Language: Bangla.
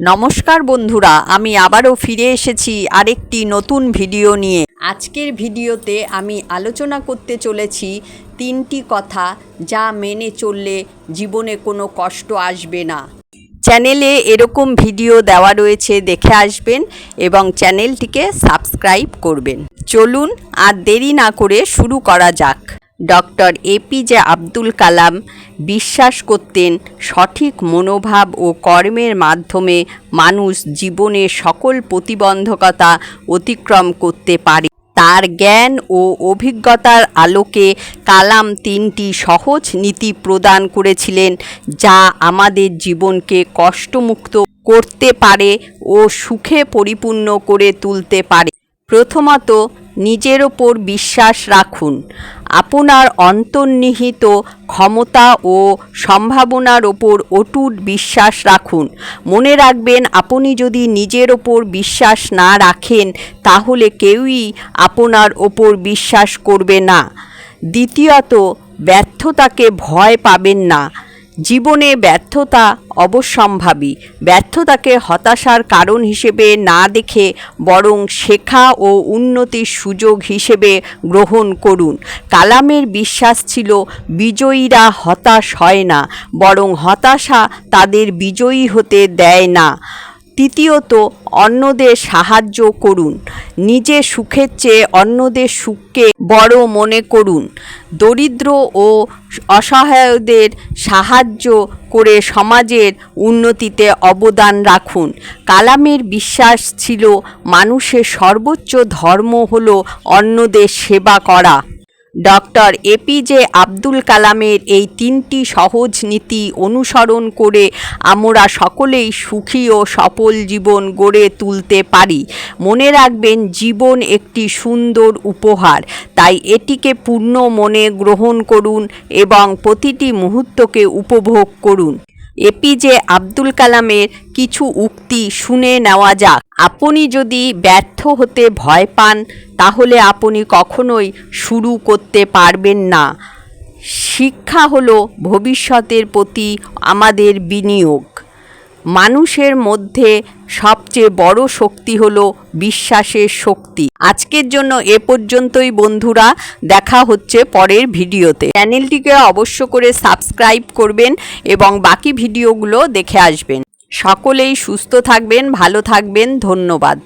নমস্কার বন্ধুরা, আমি আবারও ফিরে এসেছি আরেকটি নতুন ভিডিও নিয়ে। আজকের ভিডিওতে আমি আলোচনা করতে চলেছি তিনটি কথা যা মেনে চললে জীবনে কোনো কষ্ট আসবে না। চ্যানেলে এরকম ভিডিও দেওয়া রয়েছে, দেখে আসবেন এবং চ্যানেলটিকে সাবস্ক্রাইব করবেন। চলুন আর দেরি না করে শুরু করা যাক। ডক্টর এপিজে আব্দুল কালাম বিশ্বাস করতেন সঠিক মনোভাব ও কর্মের মাধ্যমে মানুষ জীবনে সকল প্রতিবন্ধকতা অতিক্রম করতে পারে। তার জ্ঞান ও অভিজ্ঞতার আলোকে কালাম তিনটি সহজ নীতি প্রদান করেছিলেন যা আমাদের জীবনকে কষ্টমুক্ত করতে পারে ও সুখে পরিপূর্ণ করে তুলতে পারে। প্রথমত নিজের ওপর বিশ্বাস রাখুন। আপনার অন্তর্নিহিত ক্ষমতা ও সম্ভাবনার ওপর অটুট বিশ্বাস রাখুন। মনে রাখবেন, আপনি যদি নিজের ওপর বিশ্বাস না রাখেন, তাহলে কেউই আপনার ওপর বিশ্বাস করবে না। দ্বিতীয়ত, ব্যর্থতাকে ভয় পাবেন না। জীবনে ব্যর্থতা অবশ্যম্ভাবী। ব্যর্থতাকে হতাশার কারণ হিসেবে না দেখে বরং শেখা ও উন্নতির সুযোগ হিসেবে গ্রহণ করুন। কালামের বিশ্বাস ছিল, বিজয়ীরা হতাশ হয় না, বরং হতাশা তাদের বিজয়ী হতে দেয় না। তৃতীয়ত অন্যদের সাহায্য করুন। নিজের সুখের চেয়ে অন্যদের সুখকে বড় মনে করুন। দরিদ্র ও অসহায়দের সাহায্য করে সমাজের উন্নতিতে অবদান রাখুন। কালামের বিশ্বাস ছিল, মানুষের সর্বোচ্চ ধর্ম হল অন্যদের সেবা করা। ডক্টর এপিজে আব্দুল কালামের এই তিনটি সহজ নীতি অনুসরণ করে আমরা সকলেই সুখী ও সফল জীবন গড়ে তুলতে পারি। মনে রাখবেন, জীবন একটি সুন্দর উপহার। তাই এটিকে পূর্ণ মনে গ্রহণ করুন এবং প্রতিটি মুহূর্তকে উপভোগ করুন। এপিজে আব্দুল কালামের কিছু উক্তি শুনে নেওয়া যাক। আপনি যদি ব্যর্থ হতে ভয় পান, তাহলে আপনি কখনোই শুরু করতে পারবেন না। শিক্ষা হল ভবিষ্যতের প্রতি আমাদের বিনিয়োগ। মানুষের মধ্যে সবচেয়ে বড় শক্তি হলো বিশ্বাসের শক্তি। আজকের জন্য এ পর্যন্তই বন্ধুরা, দেখা হচ্ছে পরের ভিডিওতে। চ্যানেলটিকে অবশ্য করে সাবস্ক্রাইব করবেন এবং বাকি ভিডিওগুলো দেখে আসবেন। সকলেই সুস্থ থাকবেন, ভালো থাকবেন, ধন্যবাদ।